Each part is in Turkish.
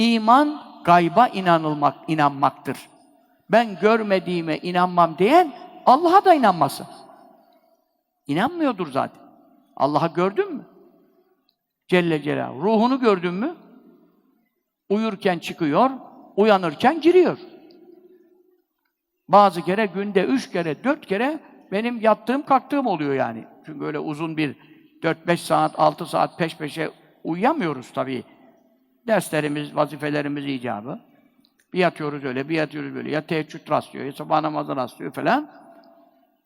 İman gayba inanılmak, inanmaktır. Ben görmediğime inanmam diyen Allah'a da inanmasın. İnanmıyordur zaten. Allah'a gördün mü? Celle Celaluhu. Ruhunu gördün mü? Uyurken çıkıyor, uyanırken giriyor. Bazı kere günde üç kere, dört kere benim yattığım kalktığım oluyor yani. Çünkü öyle uzun bir dört beş saat, altı saat peş peşe uyuyamıyoruz tabii. Derslerimiz, vazifelerimiz icabı. Bir yatıyoruz öyle, bir yatıyoruz böyle. Ya teheccüd rastlıyor, ya sabah namazı rastlıyor falan.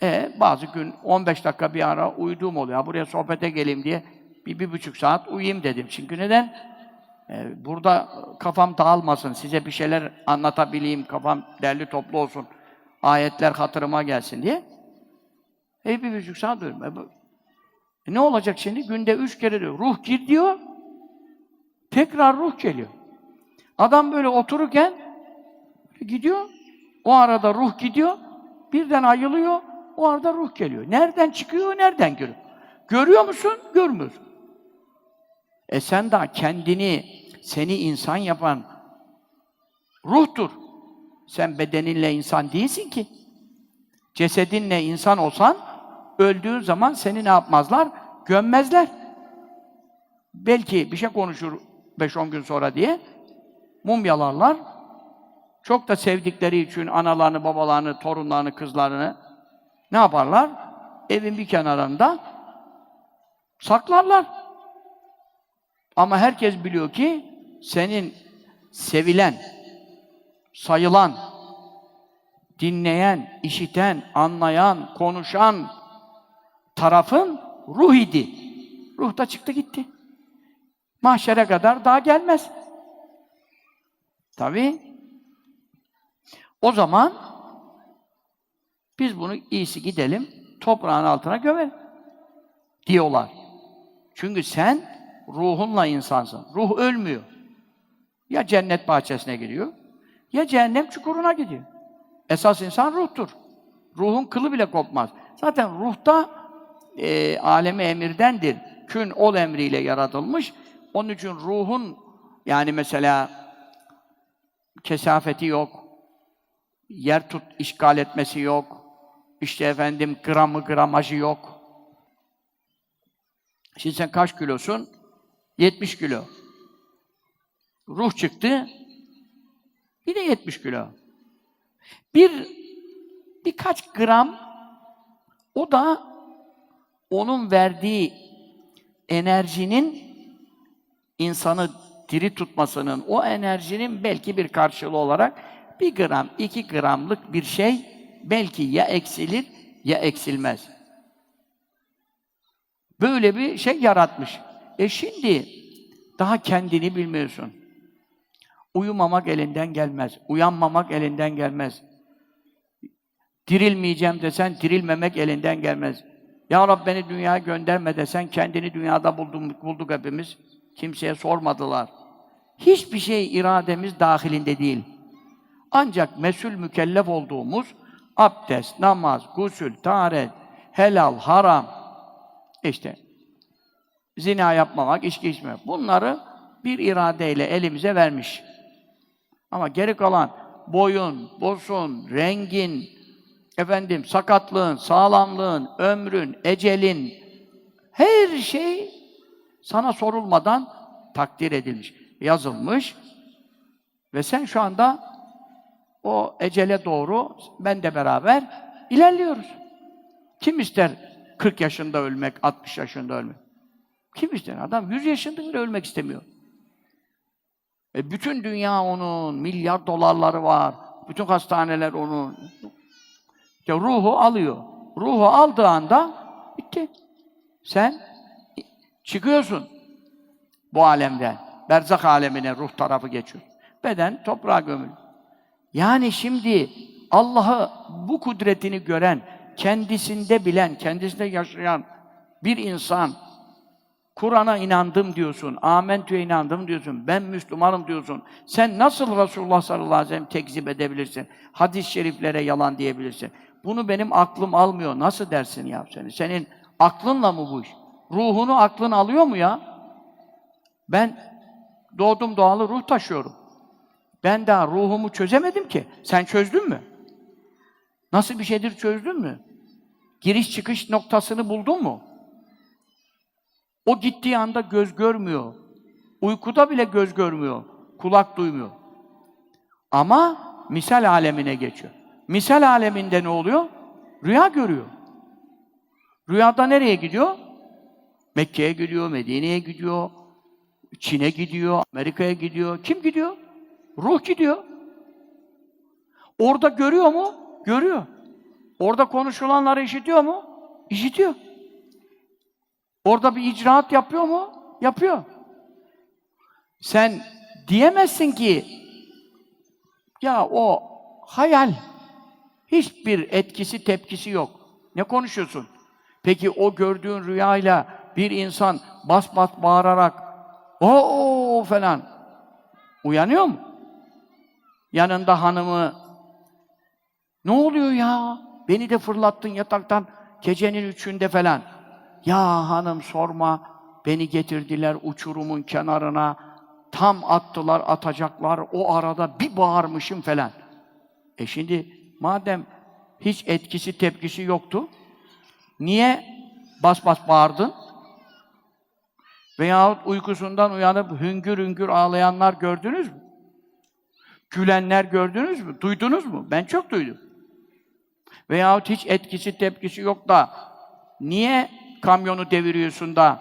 E bazı gün 15 dakika bir ara uyuduğum oluyor. Buraya sohbete geleyim diye bir, bir buçuk saat uyuyayım dedim. Çünkü neden? E, burada kafam dağılmasın, size bir şeyler anlatabileyim, kafam derli toplu olsun, ayetler hatırıma gelsin diye. E bir buçuk saat uyuyorum. E, e, ne olacak şimdi? Günde üç kere diyor. Ruh gir diyor. Tekrar ruh geliyor. Adam böyle otururken gidiyor. O arada ruh gidiyor. Birden ayılıyor. O arada ruh geliyor. Nereden çıkıyor, nereden giriyor? Görüyor musun? Görmüyorsun. E sen daha kendini, seni insan yapan ruhtur. Sen bedeninle insan değilsin ki. Cesedinle insan olsan, öldüğün zaman seni ne yapmazlar? Gömmezler. Belki bir şey konuşur 5-10 gün sonra diye mumyalarlar. Çok da sevdikleri için analarını, babalarını, torunlarını, kızlarını ne yaparlar? Evin bir kenarında saklarlar. Ama herkes biliyor ki senin sevilen, sayılan, dinleyen, işiten, anlayan, konuşan tarafın ruh idi. Ruh da çıktı gitti. Mahşere kadar daha gelmez. Tabii. O zaman biz bunu iyisi gidelim toprağın altına gömelim diyorlar. Çünkü sen ruhunla insansın. Ruh ölmüyor. Ya cennet bahçesine gidiyor, ya cehennem çukuruna gidiyor. Esas insan ruhtur. Ruhun kılı bile kopmaz. Zaten ruhta e, alemi emirdendir. Kün ol emriyle yaratılmış. Onun için ruhun yani mesela kesafeti yok, yer tut işgal etmesi yok, işte efendim gramı gramajı yok. Şimdi sen kaç kilosun? 70 kilo. Ruh çıktı, bir de 70 kilo. Bir birkaç gram o da onun verdiği enerjinin insanı diri tutmasının, o enerjinin belki bir karşılığı olarak bir gram, iki gramlık bir şey belki ya eksilir ya eksilmez. Böyle bir şey yaratmış. E şimdi daha kendini bilmiyorsun. Uyumamak elinden gelmez. Uyanmamak elinden gelmez. Dirilmeyeceğim desen dirilmemek elinden gelmez. Ya Rab beni dünyaya gönderme desen kendini dünyada bulduk, bulduk hepimiz. Kimseye sormadılar. Hiçbir şey irademiz dahilinde değil. Ancak mesul mükellef olduğumuz abdest, namaz, gusül, taharet, helal, haram, işte zina yapmamak, içki içmemek. Bunları bir iradeyle elimize vermiş. Ama geri kalan boyun, bosun, rengin, efendim sakatlığın, sağlamlığın, ömrün, ecelin her şey sana sorulmadan takdir edilmiş, yazılmış ve sen şu anda o ecele doğru ben de beraber ilerliyoruz. Kim ister 40 yaşında ölmek, 60 yaşında ölmek? Kim ister? Adam 100 yaşında bile ölmek istemiyor. E bütün dünya onun, milyar dolarları var. Bütün hastaneler onun. İşte ruhu alıyor. Ruhu aldığı anda bitti. Sen çıkıyorsun bu alemden. Berzak alemine ruh tarafı geçiyor. Beden toprağa gömülür. Yani şimdi Allah'ı bu kudretini gören, kendisinde bilen, kendisinde yaşayan bir insan Kur'an'a inandım diyorsun, amentü'ye inandım diyorsun, ben Müslümanım diyorsun. Sen nasıl Resulullah sallallahu aleyhi ve sellem tekzip edebilirsin? Hadis-i şeriflere yalan diyebilirsin. Bunu benim aklım almıyor. Nasıl dersin ya seni? Senin aklınla mı bu iş? Ruhunu aklın alıyor mu ya? Ben doğdum doğalı ruh taşıyorum. Ben daha ruhumu çözemedim ki. Sen çözdün mü? Nasıl bir şeydir çözdün mü? Giriş çıkış noktasını buldun mu? O gittiği anda göz görmüyor. Uykuda bile göz görmüyor. Kulak duymuyor. Ama misal alemine geçiyor. Misal aleminde ne oluyor? Rüya görüyor. Rüyada nereye gidiyor? Mekke'ye gidiyor, Medine'ye gidiyor, Çin'e gidiyor, Amerika'ya gidiyor. Kim gidiyor? Ruh gidiyor. Orada görüyor mu? Görüyor. Orada konuşulanları işitiyor mu? İşitiyor. Orada bir icraat yapıyor mu? Yapıyor. Sen diyemezsin ki ya o hayal. Hiçbir etkisi tepkisi yok. Ne konuşuyorsun? Peki o gördüğün rüyayla bir insan bas bas bağırarak o falan uyanıyor mu? Yanında hanımı ne oluyor ya? Beni de fırlattın yataktan gecenin üçünde falan. Ya hanım sorma, beni getirdiler uçurumun kenarına, tam attılar, atacaklar, o arada bir bağırmışım falan. E şimdi madem hiç etkisi tepkisi yoktu, niye bas bas bağırdın? Veyahut uykusundan uyanıp hüngür hüngür ağlayanlar gördünüz mü? Gülenler gördünüz mü? Duydunuz mu? Ben çok duydum. Veyahut hiç etkisi tepkisi yok da niye kamyonu deviriyorsun da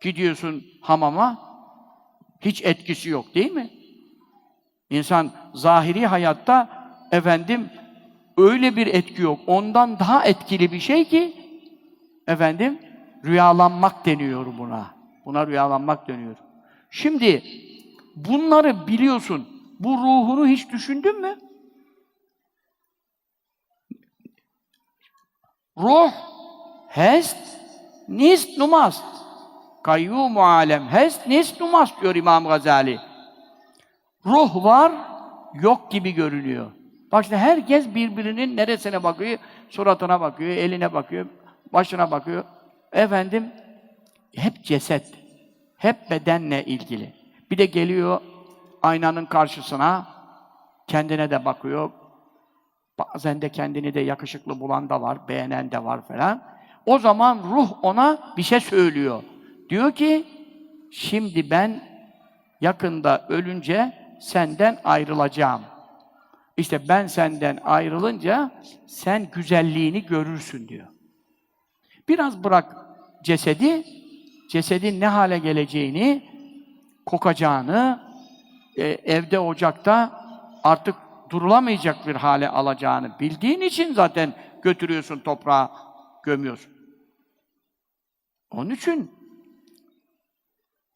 gidiyorsun hamama? Hiç etkisi yok değil mi? İnsan zahiri hayatta efendim öyle bir etki yok. Ondan daha etkili bir şey ki efendim rüyalanmak deniyor buna. Buna rüyalanmak deniyor. Şimdi bunları biliyorsun. Bu ruhunu hiç düşündün mü? Ruh hest nis numast. Kayyum alem hest nis numast diyor İmam Gazali. Ruh var, yok gibi görünüyor. Bak işte herkes birbirinin neresine bakıyor? Suratına bakıyor, eline bakıyor, başına bakıyor. Efendim, hep ceset, hep bedenle ilgili. Bir de geliyor aynanın karşısına, kendine de bakıyor. Bazen de kendini de yakışıklı bulan da var, beğenen de var falan. O zaman ruh ona bir şey söylüyor. Diyor ki, şimdi ben yakında ölünce senden ayrılacağım. İşte ben senden ayrılınca sen güzelliğini görürsün diyor. Biraz bırak cesedi, cesedin ne hale geleceğini, kokacağını, e, evde ocakta artık durulamayacak bir hale alacağını bildiğin için zaten götürüyorsun toprağa, gömüyorsun. Onun için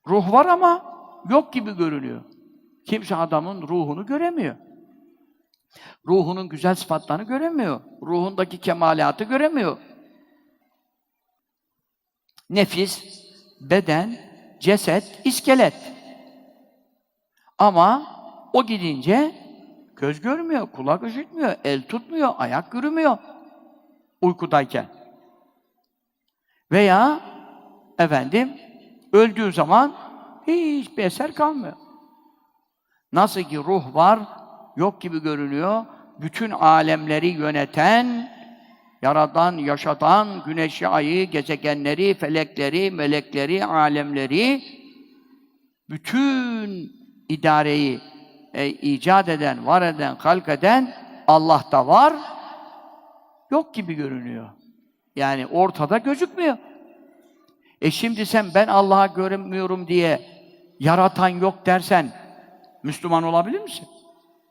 ruh var ama yok gibi görünüyor. Kimse adamın ruhunu göremiyor. Ruhunun güzel sıfatlarını göremiyor. Ruhundaki kemalatı göremiyor. Nefis, beden, ceset, iskelet. Ama o gidince göz görmüyor, kulak işitmiyor, el tutmuyor, ayak yürümüyor uykudayken. Veya efendim öldüğü zaman hiçbir eser kalmıyor. Nasıl ki ruh var, yok gibi görünüyor, bütün alemleri yöneten, yaradan, yaşatan, güneşi, ayı, gezegenleri, felekleri, melekleri, alemleri, bütün idareyi e, icat eden, var eden, halk eden Allah da var, yok gibi görünüyor. Yani ortada gözükmüyor. E şimdi sen ben Allah'a görünmüyorum diye yaratan yok dersen Müslüman olabilir misin?